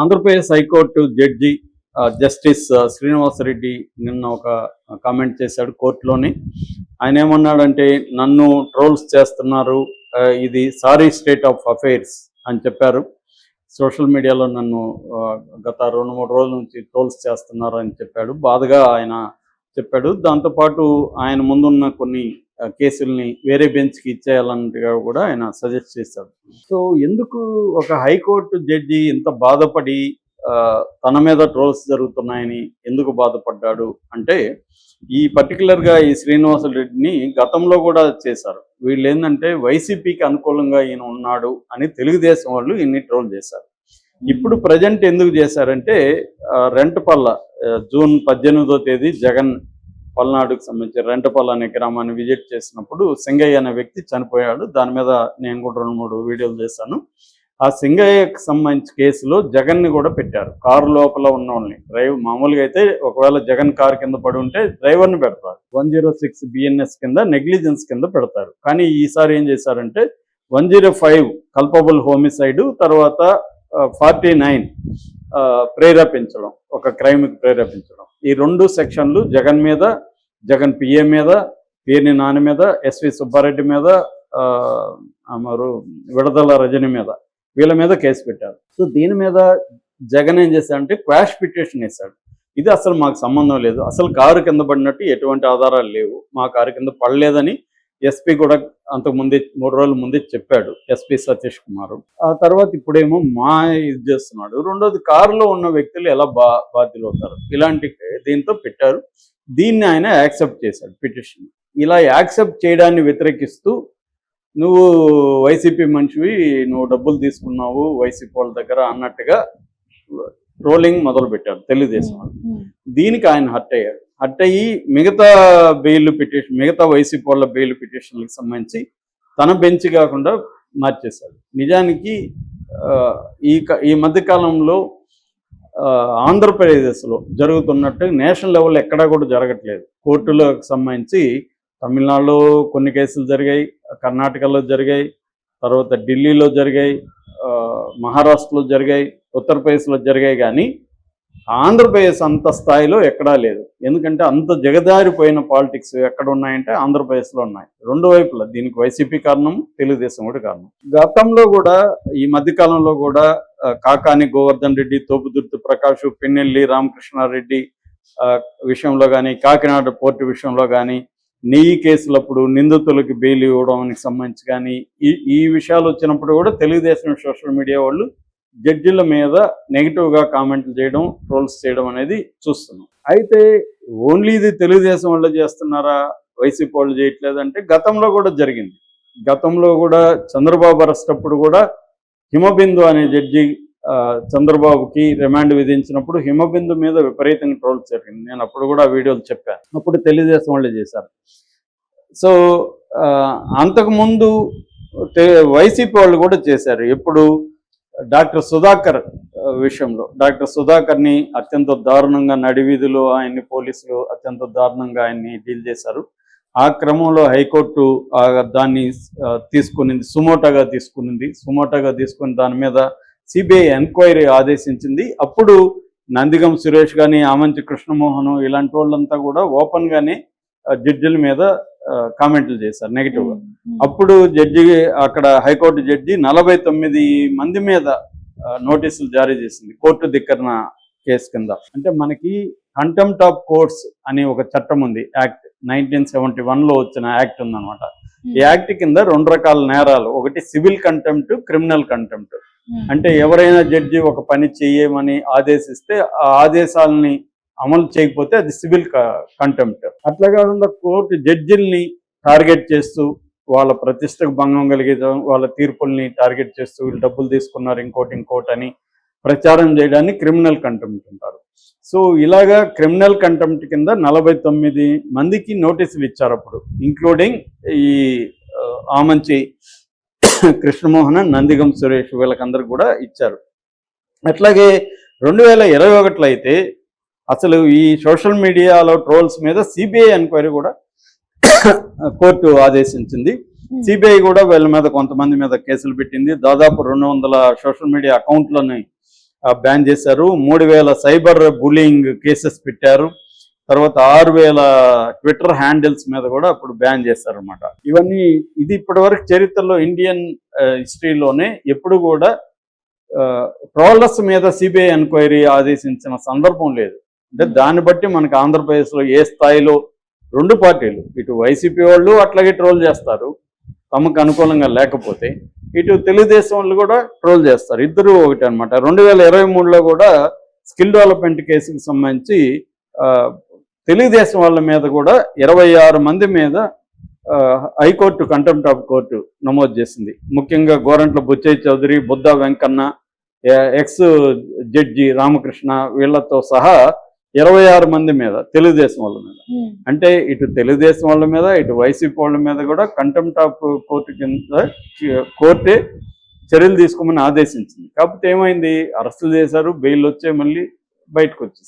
Andhra Pradesh high court judge justice Srinivasareddy నిన్న ఒక comment చేశాడు కోర్టులోని. ఆయన ఏమన్నాడంటే నన్ను ట్రోల్స్ చేస్తున్నారు ఇది సారీ స్టేట్ ఆఫ్ అఫైర్స్ అని చెప్పారు. సోషల్ మీడియాలో నన్ను గత రెండు మూడు రోజుల నుంచి ట్రోల్స్ చేస్తున్నారు అని చెప్పాడు. బాధగా ఆయన చెప్పాడు. దాంతోపాటు ఆయన ముందున్న కొన్ని కేసుల్ని వేరే బెంచ్కి ఇచ్చేయాలన్నట్టుగా కూడా ఆయన సజెస్ట్ చేశాడు. సో ఎందుకు ఒక హైకోర్టు జడ్జి ఇంత బాధపడి తన మీద ట్రోల్స్ జరుగుతున్నాయని ఎందుకు బాధపడ్డాడు అంటే ఈ పర్టికులర్గా ఈ శ్రీనివాస రెడ్డిని గతంలో కూడా చేశారు. వీళ్ళు ఏంటంటే వైసీపీకి అనుకూలంగా ఈయన ఉన్నాడు అని తెలుగుదేశం వాళ్ళు ఈయన్ని ట్రోల్ చేశారు. ఇప్పుడు ప్రజెంట్ ఎందుకు చేశారంటే రెంట్ పల్ల జూన్ పద్దెనిమిదో తేదీ జగన్ పల్నాడుకు సంబంధించి రెంటపల్ అనే గ్రామాన్ని విజిట్ చేసినప్పుడు సింగయ్య అనే వ్యక్తి చనిపోయాడు. దాని మీద నేను కూడా రెండు మూడు వీడియోలు చేశాను. ఆ సింగయ్యకు సంబంధించి కేసులో జగన్ని కూడా పెట్టారు. కారు లోపల ఉన్న వాళ్ళని డ్రైవ్ మామూలుగా అయితే ఒకవేళ జగన్ కారు కింద పడి ఉంటే డ్రైవర్ని పెడతారు. వన్ జీరో సిక్స్ బిఎన్ఎస్ కింద నెగ్లిజెన్స్ కింద పెడతారు. కానీ ఈసారి ఏం చేశారంటే one zero five culpable homicide తర్వాత ఫార్టీ నైన్ ప్రేరేపించడం ఒక క్రైమ్కి ప్రేరేపించడం. ఈ రెండు సెక్షన్లు జగన్ మీద జగన్ పిఏ మీద పిఎని నాని మీద ఎస్వి సుబ్బారెడ్డి మీద ఆ, విడదల రజని మీద వీళ్ళ మీద కేసు పెట్టారు. సో దీని మీద జగన్ ఏం చేశాడంటే క్వాష్ పిటిషన్ వేశాడు. ఇది అసలు మాకు సంబంధం లేదు. అసలు కారు కింద పడినట్టు ఎటువంటి ఆధారాలు లేవు. మా కారు కింద పడలేదని ఎస్పీ కూడా అంతకు ముందే మూడు రోజుల ముందే చెప్పాడు ఎస్పీ సతీష్ కుమార్. ఆ తర్వాత ఇప్పుడేమో మా ఇది చేస్తున్నాడు. రెండోది కారులో ఉన్న వ్యక్తులు ఎలా బా బాధ్యులు అవుతారు ఇలాంటి దీంతో పెట్టారు. దీన్ని ఆయన యాక్సెప్ట్ చేశాడు పిటిషన్. ఇలా యాక్సెప్ట్ చేయడాన్ని వ్యతిరేకిస్తూ నువ్వు వైసీపీ మనిషివి నువ్వు డబ్బులు తీసుకున్నావు వైసీపీ వాళ్ళ దగ్గర అన్నట్టుగా ట్రోలింగ్ మొదలు పెట్టారు తెలుగుదేశం వాళ్ళు. దీనికి ఆయన హర్ట్ అయ్యాడు హర్ట్ అయ్యి మిగతా బెయిల్ పిటిషన్ మిగతా వైసీపీ వాళ్ళ బెయిల్ పిటిషన్లకు సంబంధించి తన బెంచ్ కాకుండా మార్చేశాడు. నిజానికి ఈ ఈ మధ్య కాలంలో ఆ, ఆంధ్రప్రదేశ్లో జరుగుతున్నట్టు నేషనల్ లెవెల్ ఎక్కడా కూడా జరగట్లేదు. కోర్టులకు సంబంధించి తమిళనాడులో కొన్ని కేసులు జరిగాయి కర్ణాటకలో జరిగాయి తర్వాత ఢిల్లీలో జరిగాయి మహారాష్ట్రలో జరిగాయి ఉత్తరప్రదేశ్లో జరిగాయి కానీ ఆంధ్రప్రదేశ్ అంత స్థాయిలో ఎక్కడా లేదు. ఎందుకంటే అంత జగదారిపోయిన పాలిటిక్స్ ఎక్కడ ఉన్నాయంటే ఆంధ్రప్రదేశ్లో ఉన్నాయి. రెండు వైపులా దీనికి వైసీపీ కారణం తెలుగుదేశం కూడా కారణం. గతంలో కూడా ఈ మధ్యకాలంలో కూడా కాకాని గోవర్ధన్ రెడ్డి తోపుదుర్తి ప్రకాష్ పిన్నెల్లి రామకృష్ణారెడ్డి విషయంలో కానీ కాకినాడ పోర్టు విషయంలో కానీ నెయ్యి కేసులప్పుడు నిందితులకు బెయిల్ ఇవ్వడానికి సంబంధించి కానీ ఈ ఈ విషయాలు వచ్చినప్పుడు కూడా తెలుగుదేశం సోషల్ మీడియా వాళ్ళు జడ్జిల మీద నెగిటివ్గా కామెంట్లు చేయడం ట్రోల్స్ చేయడం అనేది చూస్తున్నాం. అయితే ఓన్లీ ఇది తెలుగుదేశం వాళ్ళు చేస్తున్నారా? వైసీపీ వాళ్ళు చేయట్లేదంటే గతంలో కూడా జరిగింది. గతంలో కూడా చంద్రబాబు అరెస్ట్ అప్పుడు కూడా హిమబిందు అనే జడ్జి చంద్రబాబుకి రిమాండ్ విధించినప్పుడు హిమబిందు మీద విపరీతంగా ట్రోల్ జరిగింది. నేను అప్పుడు కూడా వీడియోలు చెప్పాను. అప్పుడు తెలుగుదేశం వాళ్ళే చేశారు. సో ఆ, అంతకుముందు వైసీపీ వాళ్ళు కూడా చేశారు. ఎప్పుడు డాక్టర్ సుధాకర్ విషయంలో. డాక్టర్ సుధాకర్ని అత్యంత దారుణంగా నడివీధిలో ఆయన్ని పోలీసులు అత్యంత దారుణంగా ఆయన్ని డీల్ చేశారు. ఆ క్రమంలో హైకోర్టు దాన్ని తీసుకునింది సుమోటాగా తీసుకునింది. సుమోటాగా తీసుకుని దాని మీద సిబిఐ ఎంక్వైరీ ఆదేశించింది. అప్పుడు నందిగం సురేష్ కానీ ఆమంచి కృష్ణమోహన్ ఇలాంటి వాళ్ళంతా కూడా ఓపెన్ గానే ఆ, జడ్జిల మీద కామెంట్లు చేశారు నెగిటివ్గా అప్పుడు జడ్జి అక్కడ హైకోర్టు జడ్జి నలభై తొమ్మిది మంది మీద నోటీసులు జారీ చేసింది కోర్టు ధిక్కరణ కేసు కింద. అంటే మనకి కంటెంప్ట్ ఆఫ్ కోర్ట్స్ అనే ఒక చట్టం ఉంది యాక్ట్. నైన్టీన్ సెవెంటీ వన్లో వచ్చిన యాక్ట్ ఉందన్నమాట. ఈ యాక్ట్ కింద రెండు రకాల నేరాలు. ఒకటి సివిల్ కంటెంప్ట్ క్రిమినల్ కంటెంప్ట్. అంటే ఎవరైనా జడ్జి ఒక పని చేయమని ఆదేశిస్తే ఆ ఆదేశాలని అమలు చేయకపోతే అది సివిల్ కంటెంప్ట్. అట్లా కాకుండా కోర్టు జడ్జిల్ని టార్గెట్ చేస్తూ వాళ్ళ ప్రతిష్టకు భంగం కలిగేయడం వాళ్ళ తీర్పుల్ని టార్గెట్ చేస్తూ వీళ్ళు డబ్బులు తీసుకున్నారు ఇంకోటి ఇంకోటి అని ప్రచారం చేయడాన్ని క్రిమినల్ కంటెంప్ట్ అంటారు. సో ఇలాగా క్రిమినల్ కంటెంప్ట్ కింద నలభై తొమ్మిది మందికి నోటీసులు ఇచ్చారు అప్పుడు ఇంక్లూడింగ్ ఈ ఆ, ఆమంచి కృష్ణమోహన్ నందిగం సురేష్ వీళ్ళకందరికి కూడా ఇచ్చారు. అట్లాగే రెండు వేల ఇరవై ఒకటిలో అయితే అసలు ఈ సోషల్ మీడియాలో ట్రోల్స్ మీద సిబిఐ ఎంక్వైరీ కూడా కోర్టు ఆదేశించింది. సిబిఐ కూడా వీళ్ళ మీద కొంతమంది మీద కేసులు పెట్టింది. దాదాపు రెండు వందల సోషల్ మీడియా అకౌంట్లని బ్యాన్ చేశారు. మూడు వేల సైబర్ బులింగ్ కేసెస్ పెట్టారు. తర్వాత ఆరు వేల ట్విట్టర్ హ్యాండిల్స్ మీద కూడా అప్పుడు బ్యాన్ చేశారన్నమాట. ఇవన్నీ ఇది ఇప్పటివరకు చరిత్రలో ఇండియన్ హిస్టరీలోనే ఎప్పుడు కూడా ట్రోలర్స్ మీద సిబిఐ ఎంక్వైరీ ఆదేశించిన సందర్భం లేదు. అంటే దాన్ని బట్టి మనకి ఆంధ్రప్రదేశ్లో ఏ స్థాయిలో రెండు పార్టీలు ఇటు వైసీపీ వాళ్ళు అట్లాగే ట్రోల్ చేస్తారు. తమకు అనుకూలంగా లేకపోతే ఇటు తెలుగుదేశం వాళ్ళు కూడా ట్రోల్ చేస్తారు. ఇద్దరు ఒకటి అనమాట రెండు వేల ఇరవై మూడులో కూడా స్కిల్ డెవలప్మెంట్ కేసుకి సంబంధించి తెలుగుదేశం వాళ్ళ మీద కూడా ఇరవై ఆరు మంది మీద హైకోర్టు కంటెంప్ట్ ఆఫ్ కోర్టు నమోదు చేసింది. ముఖ్యంగా గోరంట్ల బుచ్చయ్య చౌదరి బుద్ధ వెంకన్న ఎక్స్ జడ్జి రామకృష్ణ వీళ్ళతో సహా ఇరవై ఆరు మంది మీద తెలుగుదేశం వాళ్ళ మీద. అంటే ఇటు తెలుగుదేశం వాళ్ళ మీద ఇటు వైసీపీ వాళ్ళ మీద కూడా కంటెంప్ట్ ఆఫ్ కోర్టు కింద కోర్టే చర్యలు తీసుకోమని ఆదేశించింది. కాకపోతే ఏమైంది? అరెస్టులు చేశారు బెయిల్ వచ్చే మళ్ళీ బయటకు వచ్చేసి